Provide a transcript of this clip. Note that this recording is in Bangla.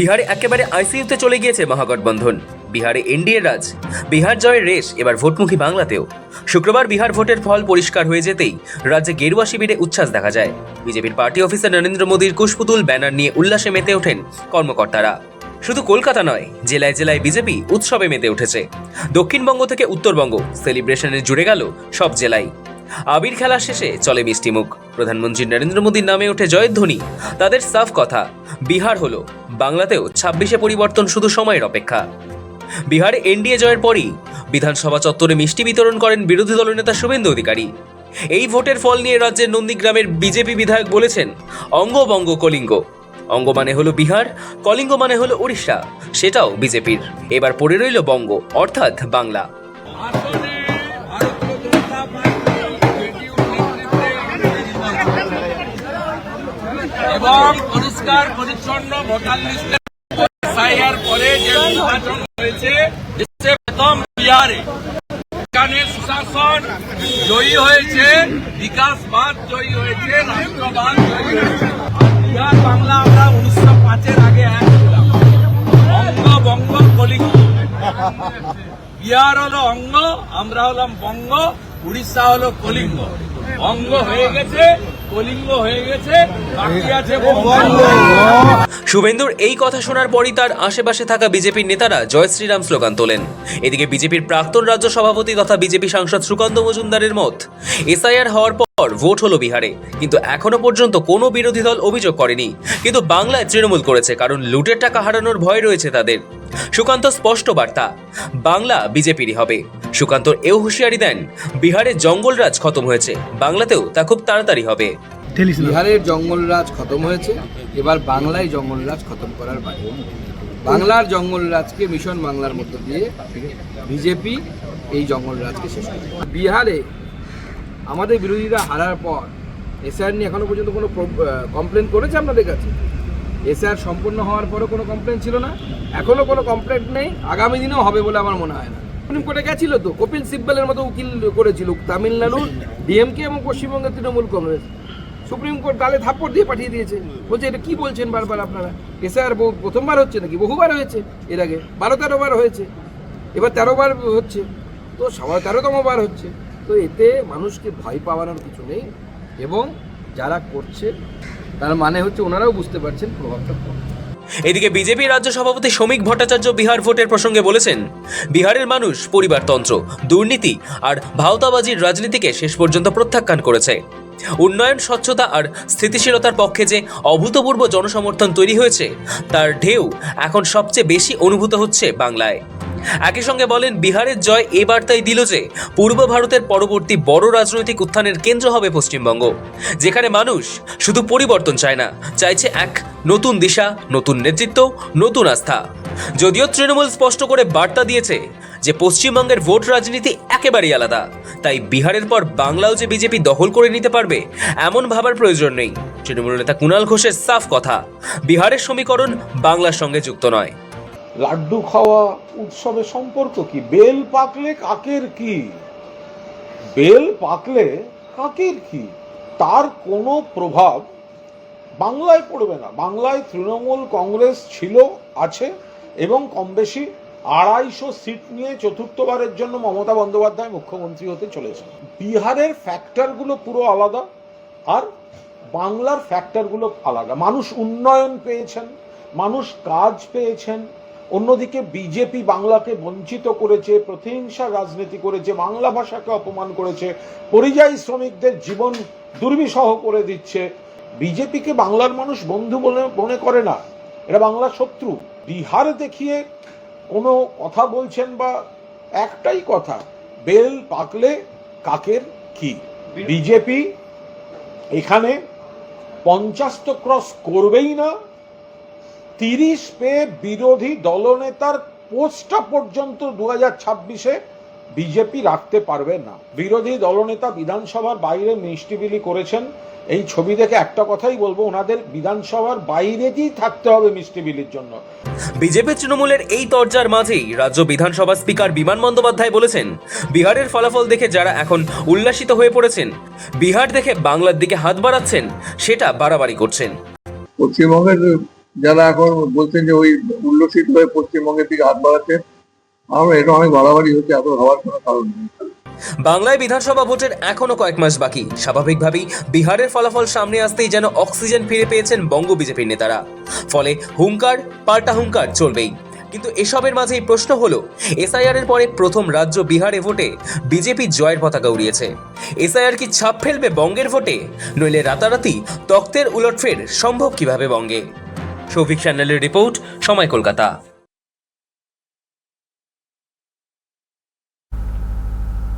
বিহারে একেবারে আইসিইউতে চলে গিয়েছে মহাগঠবন্ধন। বিহারে এনডিএ রাজ, বিহার জয়ের রেশ, এবার ভোটমুখী বাংলাতেও। শুক্রবার বিহার ভোটের ফল পরিষ্কার হয়ে যেতেই রাজ্যে গেরুয়া শিবিরে উচ্ছ্বাস দেখা যায়। বিজেপির পার্টি অফিসার নরেন্দ্র মোদীর কুশপুতুল ব্যানার নিয়ে উল্লাসে মেতে ওঠেন কর্মকর্তারা। শুধু কলকাতা নয়, জেলায় জেলায় বিজেপি উৎসবে মেতে উঠেছে। দক্ষিণবঙ্গ থেকে উত্তরবঙ্গ সেলিব্রেশনে জুড়ে গেল সব জেলায় আবির খেলা শেষে চলে মিষ্টিমুখ। প্রধানমন্ত্রী নরেন্দ্র মোদীর নামে ওঠে জয়ধ্বনি তাদের সাফ কথা, বিহার হলো বাংলাতেও ছাব্বিশে পরিবর্তন শুধু সময়ের অপেক্ষা। বিহারে এনডিএ জয়ের পরই বিধানসভা চত্বরে মিষ্টি বিতরণ করেন বিরোধী দলনেতা শুভেন্দু অধিকারী। এই ভোটের ফল নিয়ে রাজ্যের নন্দীগ্রামের বিজেপি বিধায়ক বলেছেন অঙ্গবঙ্গ কলিঙ্গ। অঙ্গ মানে হলো বিহার, কলিঙ্গ মানে হলো উড়িষ্যা সেটাও বিজেপির। এবার পড়ে রইল বঙ্গ, অর্থাৎ বাংলা। এবং পরিষ্কার, পরিচ্ছন্ন ভোটার পরে যে নির্বাচন হয়েছে প্রথম বিহারে। এখানে সুশাসন জয়ী হয়েছে বিকাশবাদ জয়ী হয়েছে রাষ্ট্রবাদ জয়ী হয়েছে। বিহার বাংলা আমরা উনিশশো পাঁচের আগে অঙ্গ বঙ্গ কলিঙ্গ। বিহার হলো অঙ্গ, আমরা হলাম বঙ্গ, উড়িষ্যা হলো কলিঙ্গ। অঙ্গ হয়ে গেছে কলিঙ্গ হয়ে গেছে বাকি আছে শুভেন্দুর এই কথা শোনার পরই তার আশেপাশে থাকা বিজেপির নেতারা জয় শ্রীরাম স্লোগান তোলেন। এদিকে বিজেপির প্রাক্তন রাজ্য সভাপতি তথা বিজেপি সাংসদ সুকান্ত মজুমদারের মত এসআইআর হওয়ার পর ভোট হলো বিহারে। কিন্তু এখনও পর্যন্ত কোনো বিরোধী দল অভিযোগ করেনি। কিন্তু বাংলায় তৃণমূল করেছে কারণ লুটের টাকা হারানোর ভয় রয়েছে তাদের। সুকান্ত স্পষ্ট বার্তা বাংলা বিজেপিরই হবে। সুকান্ত এও হুঁশিয়ারি দেন বিহারে জঙ্গলরাজ খতম হয়েছে বাংলাতেও তা খুব তাড়াতাড়ি হবে। বিহারের জঙ্গলরাজ খতম হয়েছে এবার বাংলায় জঙ্গলরাজ খতম করার বাকি বাংলার জঙ্গলরাজকে মিশন বাংলার মধ্য দিয়ে বিজেপি এই জঙ্গলরাজকে শেষ করবে বিহারে আমাদের বিরোধীরা হারার পর এসআর নিয়ে এখনও পর্যন্ত কোনো কমপ্লেন করেছে আপনাদের কাছে? এসআর সম্পূর্ণ হওয়ার পরও কোনো কমপ্লেন ছিল না? এখনও কোনো কমপ্লেন নেই? আগামী দিনেও হবে বলে আমার মনে হয় না। সুপ্রিম কোর্টে গেছিল তো। কপিল সিব্বলের মতো উকিল করেছিল তামিলনাড়ুর ডিএমকে এবং পশ্চিমবঙ্গের তৃণমূল কংগ্রেস। সুপ্রিম কোর্ট গালে থাপ্পড় দিয়ে পাঠিয়ে দিয়েছে। বলছে, এটা কি বলছেন বারবার আপনারা? এসে এসআর প্রথমবার হচ্ছে নাকি? বহুবার হয়েছে এর আগে। বারো তেরো বার হয়েছে। এবার তেরো বার হচ্ছে। তো সবার তেরোতম বার হচ্ছে। তো এতে মানুষকে ভয় পাওয়ানোর কিছু নেই এবং যারা করছে, তার মানে হচ্ছে ওনারাও বুঝতে পারছেন প্রভাবটা কম এদিকে বিজেপি রাজ্য সভাপতি শ্রমিক ভট্টাচার্য বিহার ভোটের প্রসঙ্গে বলেছেন, বিহারের মানুষ পরিবারতন্ত্র, দুর্নীতি আর ভাওতাবাজির রাজনীতিকে শেষ পর্যন্ত প্রত্যাখ্যান করেছে। উন্নয়ন, স্বচ্ছতা আর স্থিতিশীলতার পক্ষে যে অভূতপূর্ব জনসমর্থন তৈরি হয়েছে, তার ঢেউ এখন সবচেয়ে বেশি অনুভূত হচ্ছে বাংলায়। একই সঙ্গে বলেন, বিহারের জয় এ বার্তাই দিল যে, পূর্ব ভারতের পরবর্তী বড় রাজনৈতিক উত্থানের কেন্দ্র হবে পশ্চিমবঙ্গ, যেখানে মানুষ শুধু পরিবর্তন চায় না, চাইছে এক নতুন দিশা, নতুন নেতৃত্ব, নতুন আস্থা। যদিও তৃণমূল স্পষ্ট করে বার্তা দিয়েছে যে, পশ্চিমবঙ্গের ভোট রাজনীতি একেবারেই আলাদা, তাই বিহারের পর বাংলাও যে বিজেপি দখল করে নিতে পারবে, এমন ভাবার প্রয়োজন নেই। তৃণমূল নেতা কুণাল ঘোষের সাফ কথা, বিহারের সমীকরণ বাংলার সঙ্গে যুক্ত নয়। লাড্ডু খাওয়া উৎসবের সম্পর্ক কি? বেল পাকলে কাকের কি? বেল পাকলে কাকের কি? তার কোনো প্রভাব বাংলায় পড়বে না। বাংলায় তৃণমূল কংগ্রেস ছিল, আছে, এবং কম বেশি আড়াইশো সিট নিয়ে চতুর্থবারের জন্য মমতা বন্দ্যোপাধ্যায় মুখ্যমন্ত্রী হতে চলেছে বিহারের ফ্যাক্টরগুলো পুরো আলাদা আর বাংলার ফ্যাক্টরগুলো আলাদা। মানুষ উন্নয়ন পেয়েছেন, মানুষ কাজ পেয়েছেন অন্যদিকে বিজেপি বাংলাকে বঞ্চিত করেছে প্রতিহিংসা রাজনীতি করেছে, বাংলা ভাষাকে অপমান করেছে, পরিযায়ী শ্রমিকদের জীবন দুর্বিষহ করে দিচ্ছে। বিজেপিকে বাংলার মানুষ বন্ধু বলে মনে করে না। এটা বাংলার শত্রু। বিহার দেখিয়ে কোনো কথা বলছেন বা একটাই কথা, বেল পাকলে কাকের কি? বিজেপি এখানে পঞ্চাশ তো ক্রস করবেই না। তিরিশ পেয়ে বিরোধী দলনেতার পোস্টটা পর্যন্ত দু হাজার ছাব্বিশে বিজেপি রাখতে পারবে না। বিরোধী দলনেতা বিধানসভার বাইরে মিষ্টি বিলি করেছেন। এই ছবি দেখে একটা কথাই বলব ওনাদের বিধানসভার বাইরেতেই থাকতে হবে মিষ্টি বিলির জন্য। বিজেপি তৃণমূলের এই তরজার মাঝেই রাজ্য বিধানসভা স্পিকার বিমান বন্দ্যোপাধ্যায় বলেছেন বিহারের ফলাফল দেখে যারা এখন উল্লাসিত হয়ে পড়েছেন বিহার দেখে বাংলার দিকে হাত বাড়াচ্ছেন সেটা বাড়াবাড়ি করছেন। পশ্চিমবঙ্গের যারা এখন বলছেন যে ওই উল্লসিত হয়ে পশ্চিমবঙ্গের দিকে হাত বাড়াচ্ছেন আমার এটা অনেক বাড়াবাড়ি হচ্ছে, এত হওয়ার কোনো কারণ নেই। বাংলায় বিধানসভা ভোটের এখনও কয়েক মাস বাকি। স্বাভাবিকভাবেই বিহারের ফলাফল সামনে আসতেই যেন অক্সিজেন ফিরে পেয়েছেন বঙ্গ বিজেপির নেতারা। ফলে হুঙ্কার, পাল্টা হুঙ্কার চলবেই। কিন্তু এসবের মাঝেই প্রশ্ন হলো, এসআইআর এর পরে প্রথম রাজ্য বিহারে ভোটে বিজেপি জয়ের পতাকা উড়িয়েছে। এসআইআর কি ছাপ ফেলবে বঙ্গের ভোটে? নইলে রাতারাতি তক্তের উলটফের সম্ভব কীভাবে বঙ্গে? সৌভিক চ্যানেলের রিপোর্ট সময় কলকাতা।